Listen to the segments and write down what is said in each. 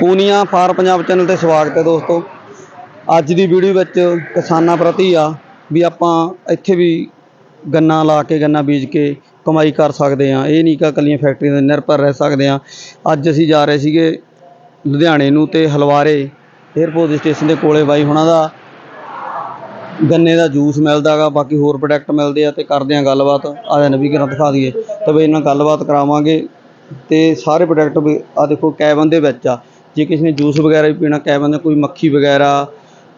Punia for Punjab channel ਤੇ ਸਵਾਗਤ ਹੈ ਦੋਸਤੋ। ਅੱਜ ਦੀ ਵੀਡੀਓ ਵਿੱਚ ਕਿਸਾਨਾਂ ਪ੍ਰਤੀ ਆ ਵੀ ਆਪਾਂ ਇੱਥੇ ਵੀ ਗੰਨਾ ਲਾ ਕੇ, ਗੰਨਾ ਬੀਜ ਕੇ ਕਮਾਈ ਕਰ ਸਕਦੇ ਆ ਇਹ ਨਹੀਂ ਕਿ ਇਕੱਲੀਆਂ ਫੈਕਟਰੀਆਂ ਤੇ ਨਿਰਭਰ ਰਹਿ ਸਕਦੇ ਆ ਅੱਜ ਅਸੀਂ ਜਾ ਰਹੇ ਸੀਗੇ ਲੁਧਿਆਣੇ ਨੂੰ ਤੇ ਹਲਵਾਰੇ 에ਅਰਪੋਰਟ ਸਟੇਸ਼ਨ ਦੇ ਕੋਲੇ ਬਾਈ ਹੁਣਾਂ ਦਾ। ਗੰਨੇ ਦਾ ਜੂਸ ਮਿਲਦਾਗਾ ਬਾਕੀ ਹੋਰ ਪ੍ਰੋਡਕਟ ਮਿਲਦੇ ਆ ਤੇ ਕਰਦੇ ਆ ਗੱਲਬਾਤ। ਆ ਜਾਂ ਨਵੀਂ ਗਰਾਂ ਦਿਖਾ ਦਈਏ। ਤੇ ਬਈ ਇਹਨਾਂ ਗੱਲਬਾਤ ਕਰਾਵਾਂਗੇ। ਤੇ ਸਾਰੇ ਪ੍ਰੋਡਕਟ ਵੀ ਆ ਦੇਖੋ ਕੈਬਨ ਦੇ ਵਿੱਚ ਆ। ਜੇ ਕਿਸੇ ਨੇ ਜੂਸ ਵਗੈਰਾ ਵੀ ਪੀਣਾ ਕੈਬਨ ਦਾ ਕੋਈ ਮੱਖੀ ਵਗੈਰਾ,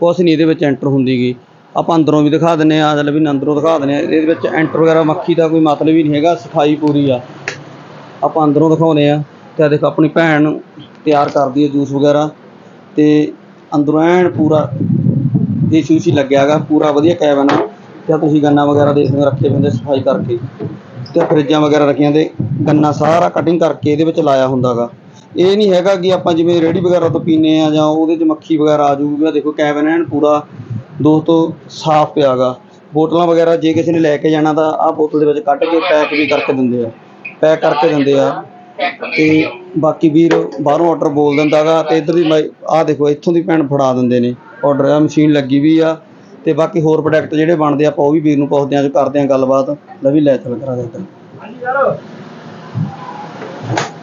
ਕੁਛ ਨਹੀਂ ਇਹਦੇ ਵਿੱਚ ਐਂਟਰ ਹੁੰਦੀਗੀ। ਆਪਾਂ ਅੰਦਰੋਂ ਵੀ ਦਿਖਾ ਦਿੰਨੇ ਆ ਜਦ ਵੀ ਅੰਦਰੋਂ ਦਿਖਾ ਦਿੰਨੇ ਆ ਇਹਦੇ ਵਿੱਚ ਐਂਟਰ ਵਗੈਰਾ ਮੱਖੀ ਦਾ ਕੋਈ ਮਤਲਬ ਹੀ ਨਹੀਂ ਹੈਗਾ, ਸਫ਼ਾਈ ਪੂਰੀ ਆ। ਆਪਾਂ ਅੰਦਰੋਂ ਦਿਖਾਉਨੇ ਆ ਤੇ ਆਹ ਦੇਖੋ ਆਪਣੀ ਭੈਣ ਤਿਆਰ ਕਰਦੀ ਹੈ ਜੂਸ ਵਗੈਰਾ। ਤੇ ਅੰਦਰੋਂ ਐਨ ਪੂਰਾ ਦੇਸੀ ਉਸੀ ਲੱਗਿਆ ਗਾ ਪੂਰਾ ਵਧੀਆ ਕੈਬਨ ਆ। ਤੇ ਤੁਸੀਂ ਗੰਨਾ ਵਗੈਰਾ ਦੇਖ ਸਕਦੇ ਰੱਖੇ ਹੁੰਦੇ ਸਫ਼ਾਈ ਕਰਕੇ। ਤੇ ਫਰਿੱਜਾਂ ਵਗੈਰਾ ਰੱਖੀਆਂ ਤੇ ਗੰਨਾ ਸਾਰਾ ਕਟਿੰਗ ਕਰਕੇ ਇਹਦੇ ਵਿੱਚ ਲਾਇਆ ਹੁੰਦਾਗਾ। ਇਹ ਨਹੀਂ ਹੈਗਾ ਕਿ ਆਪਾਂ ਜਿਵੇਂ ਰੇੜੀ ਵਗੈਰਾ ਤੋਂ ਪੀਨੇ ਆ ਜਾਂ ਉਹਦੇ 'ਚ ਮੱਖੀ ਵਗੈਰਾ ਆ ਜੂਗੀ ਆਹ ਦੇਖੋ ਕੈਬਨ ਐਨ ਪੂਰਾ ਦੋਸਤੋ ਸਾਫ਼ ਪਿਆਗਾ। ਬੋਤਲਾਂ ਵਗੈਰਾ ਜੇ ਕਿਸੇ ਨੇ ਲੈ ਕੇ ਜਾਣਾ ਤਾਂ ਆਹ ਬੋਤਲ ਦੇ ਵਿੱਚ ਕੱਢ ਕੇ ਪੈਕ ਵੀ ਕਰਕੇ ਦਿੰਦੇ ਆ। ਪੈਕ ਕਰਕੇ ਦਿੰਦੇ ਆ। ਤੇ ਬਾਕੀ ਵੀਰ ਬਾਹਰੋਂ ਆਰਡਰ ਬੋਲ ਦਿੰਦਾਗਾ ਤੇ ਇੱਧਰ ਦੀ ਆਹ ਦੇਖੋ ਇੱਥੋਂ ਦੀ ਭੈਣ ਫੜਾ ਦਿੰਦੇ ਨੇ। ਆਰਡਰ ਆ, ਮਸ਼ੀਨ ਲੱਗੀ ਵੀ ਆ। ਤੇ ਬਾਕੀ ਹੋਰ ਪ੍ਰੋਡਕਟ ਜਿਹੜੇ ਬਣਦੇ ਆ ਆਪਾਂ ਉਹ ਵੀ ਵੀਰ ਨੂੰ ਪੁੱਛਦੇ ਆ, ਜੋ ਕਰਦੇ ਆ ਗੱਲਬਾਤ, ਲੈ ਵੀ ਲੈ ਚੱਲ ਕਰਾ ਦੇ ਇੱਧਰ।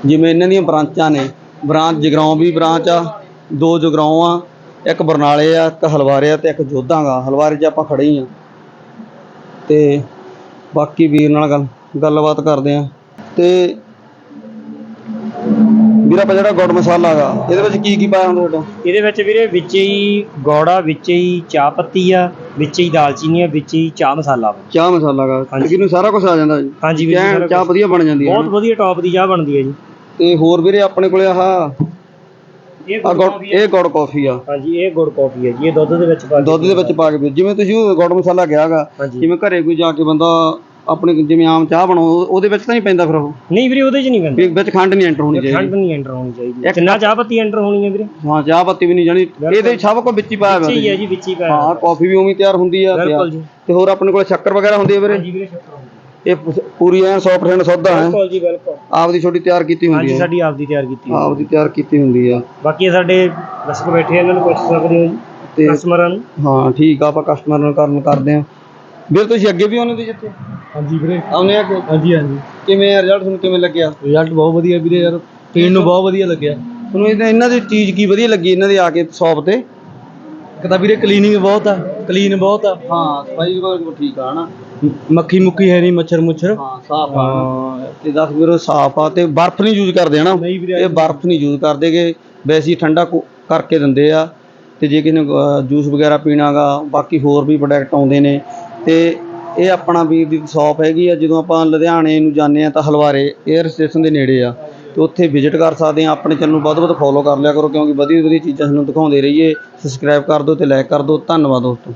ਜਿਵੇਂ ਇਹਨਾਂ ਦੀਆਂ ਬ੍ਰਾਂਚਾਂ ਨੇ, ਬ੍ਰਾਂਚ ਜਗਰਾਉਂ ਵੀ ਬ੍ਰਾਂਚ ਆ, ਦੋ ਜਗਰਾਉਂ ਆ, ਇੱਕ ਬਰਨਾਲੇ ਆ, ਇੱਕ ਹਲਵਾਰੇ ਆ ਤੇ ਇੱਕ ਜੋਧਾਂਗਾ ਹਲਵਾਰੇ 'ਚ ਆਪਾਂ ਖੜੇ ਹੀ ਆ। ਤੇ ਬਾਕੀ ਵੀਰ ਨਾਲ ਗੱਲ ਗੱਲਬਾਤ ਕਰਦੇ ਆ। ਤੇ ਵੀਰ ਆਪਾਂ ਜਿਹੜਾ ਗੁੜ ਮਸਾਲਾ ਗਾ ਇਹਦੇ ਵਿੱਚ ਕੀ ਕੀ ਪਾਇਆ ਹੁੰਦਾ ਤੁਹਾਡਾ ਇਹਦੇ ਵਿੱਚ ਵੀਰੇ ਵਿੱਚ ਹੀ ਗੌੜਾ ਵਿੱਚ ਹੀ ਚਾਹ ਪੱਤੀ ਆ ਵਿੱਚ ਹੀ ਦਾਲਚੀਨੀ ਆ ਵਿੱਚ ਹੀ ਚਾਹ ਮਸਾਲਾ ਵਾ। ਚਾਹ ਮਸਾਲਾ ਗਾ ਹਾਂਜੀ। ਕਿਨੂੰ ਸਾਰਾ ਕੁਝ ਆ ਜਾਂਦਾ ਜੀ ਹਾਂਜੀ ਵੀਰੇ ਚਾਹ ਕੁਛ। ਵਧੀਆ ਬਣ ਜਾਂਦੀ ਹੈ ਬਹੁਤ ਨਾ। ਵਧੀਆ ਟੌਪ ਦੀ ਚਾਹ ਬਣਦੀ ਹੈ ਜੀ ਤੇ ਹੋਰ ਵੀਰੇ ਆਪਣੇ ਕੋਲੇ ਆਹ ਇਹ ਆ ਗੁੜ ਇਹ ਗੁੜ ਕਾਫੀ ਆ ਹਾਂਜੀ ਇਹ ਗੁੜ ਕਾਫੀ ਹੈ ਜੀ ਇਹ ਦੁੱਧ ਦੇ ਵਿੱਚ ਪਾ ਕੇ ਦੁੱਧ ਦੇ ਵਿੱਚ ਪਾ ਕੇ ਪੀਓ। ਜਿਵੇਂ ਤੁਸੀਂ ਉਹ ਗੁੜ ਮਸਾਲਾ ਕਿਹਾਗਾ ਹਾਂਜੀ ਜਿਵੇਂ ਘਰੇ ਕੋਈ ਜਾ ਕੇ ਬੰਦਾ ਆਪਣੇ ਜਿਵੇਂ ਆਮ ਚਾਹ ਬਣਾਓ ਉਹਦੇ ਵਿੱਚ ਤਾਂ ਨਹੀਂ ਪੈਂਦਾ ਫਿਰ ਉਹ? ਨਹੀਂ ਵੀਰੇ ਉਹਦੇ ਚ ਨਹੀਂ ਪੈਂਦਾ। ਵੀ ਵਿੱਚ ਖੰਡ ਨਹੀਂ ਐਂਟਰ ਹੋਣੀ ਖੰਡ ਚਾਹੀਦੀ। ਨਹੀਂ ਐਂਟਰ ਹੋਣੀ ਚਾਹੀਦੀ। ਇੱਕ ਕਿੰਨਾ ਚਾਹ ਪੱਤੀ ਐਂਟਰ ਹੋਣੀ ਹੈ ਵੀਰੇ। ਹਾਂ ਚਾਹ ਪੱਤੀ ਵੀ ਨਹੀਂ ਜਾਣੀ। ਇਹਦੇ ਵਿੱਚ ਸਭ ਕੁਝ ਵਿੱਚ ਹੀ ਪਾਇਆ ਹੀ ਹੋਇਆ ਹੈ ਜੀ ਵਿੱਚ ਹੀ ਪਿਆ ਹਾਂ ਕਾਫੀ ਵੀ ਉਵੇਂ ਹੀ ਤਿਆਰ ਹੁੰਦੀ ਆ ਬਿਲਕੁਲ ਜੀ। ਤੇ ਹੋਰ ਆਪਣੇ ਕੋਲ ਸ਼ੱਕਰ ਵਗੈਰਾ ਹੁੰਦੀ ਹੈ ਵੀਰੇ? ਹਾਂਜੀ ਵੀਰੇ ਸ਼ੁਕਰ ਹੁੰਦੀ ਇਹ ਪ- ਪੂਰੀ ਐਨ 100% ਸੁੱਧ ਆ ਬਿਲਕੁਲ ਜੀ ਬਿਲਕੁਲ। ਆਪਦੀ ਛੋਟੀ ਤਿਆਰ ਕੀਤੀ ਹੁੰਦੀ ਹੈ। ਸਾਡੀ ਆਪਦੀ ਤਿਆਰ ਕੀਤੀ ਹੋਈ। ਆਪਦੀ ਤਿਆਰ ਕੀਤੀ ਹੁੰਦੀ ਆ। ਬਾਕੀ ਇਹ ਸਾਡੇ ਦਰਸ਼ਕ ਬੈਠੇ ਆ, ਇਹਨਾਂ ਨੂੰ ਪੁੱਛ ਸਕਦੇ ਹੋ ਜੀ ਤੇ ਕਸਟਮਰਾਂ ਨੂੰ। ਹਾਂ ਠੀਕ ਆ ਆਪਾਂ ਕਸਟਮਰ ਨਾਲ ਕਰਨ ਕਰਦੇ ਆ। ਵੀਰ ਤੁਸੀਂ ਅੱਗੇ ਵੀ ਆਉਂਦੇ ਤੇ ਜਿੱਥੇ ਹਾਂਜੀ ਵੀਰੇ। ਆਉਂਦੇ ਆ ਕਿ? ਹਾਂਜੀ ਹਾਂਜੀ। ਕਿਵੇਂ ਰਿਜ਼ਲਟ ਤੁਹਾਨੂੰ ਕਿਵੇਂ ਲੱਗਿਆ? ਰਿਜ਼ਲਟ ਬਹੁਤ ਵਧੀਆ ਵੀਰੇ ਯਾਰ। ਪੀਣ ਨੂੰ ਬਹੁਤ ਵਧੀਆ ਲੱਗਿਆ। ਤੁਹਾਨੂੰ ਇਹਨਾਂ ਇਹਨਾਂ ਦੀ ਚੀਜ਼ ਕੀ ਵਧੀਆ ਲੱਗੀ ਇਹਨਾਂ ਦੀ ਆ ਕੇ ਸ਼ਾਪ ਤੇ? ਇੱਕ ਤਾਂ ਵੀਰੇ ਕਲੀਨਿੰਗ ਬਹੁਤ ਆ। ਕਲੀਨ ਬਹੁਤ ਆ। ਹਾਂ ਸਫ਼ਾਈ ਵੀ ਠੀਕ ਆ ਹਨਾ? ਮੱਖੀ ਮੁੱਕੀ ਹੈ ਨਹੀਂ ਮੱਛਰ ਮੁੱਛਰ। ਹਾਂ ਸਾਫ਼ ਆ। ਤੇ ਦੱਸ ਵੀਰੋ ਸਾਫ਼ ਆ ਤੇ ਬਰਫ਼ ਨਹੀਂ ਯੂਜ਼ ਕਰਦੇ ਹਨਾ? ਨਹੀਂ ਵੀਰੇ ਇਹ ਬਰਫ਼ ਨਹੀਂ ਯੂਜ਼ ਕਰਦੇਗੇ ਵੈਸੇ ਹੀ ਠੰਡਾ ਕੁ- ਕਰਕੇ ਦਿੰਦੇ ਆ। ਤੇ ਜੇ ਕਿਸੇ ਨੇ ਜੂਸ ਵਗੈਰਾ ਪੀਣਾਗਾ ਬਾਕੀ ਹੋਰ ਵੀ ਪ੍ਰੋਡਕਟ ਆਉਂਦੇ ਨੇ। ਤੇ ਇਹ ਆਪਣਾ ਵੀਰ ਦੀ ਸ਼ਾਪ ਹੈਗੀ ਆ, ਜਦੋਂ ਆਪਾਂ ਲੁਧਿਆਣੇ ਨੂੰ ਜਾਂਦੇ ਆ ਤਾਂ ਹਲਵਾਰੇ 에ਅਰ ਸਟੇਸ਼ਨ ਦੇ ਨੇੜੇ ਆ, ਤੇ ਉੱਥੇ ਵਿਜ਼ਿਟ ਕਰ ਸਕਦੇ ਆ, ਆਪਣੇ ਚੈਨਲ ਨੂੰ ਵੱਧ ਵੱਧ ਫੋਲੋ ਕਰ ਲਿਆ ਕਰੋ, ਕਿਉਂਕਿ ਵਧੀਆ ਵਧੀਆ ਚੀਜ਼ਾਂ ਤੁਹਾਨੂੰ ਦਿਖਾਉਂਦੇ ਰਹੀਏ ਸਬਸਕ੍ਰਾਈਬ ਕਰ ਦਿਓ ਤੇ ਲਾਈਕ ਕਰ ਦਿਓ, ਧੰਨਵਾਦ ਦੋਸਤੋ।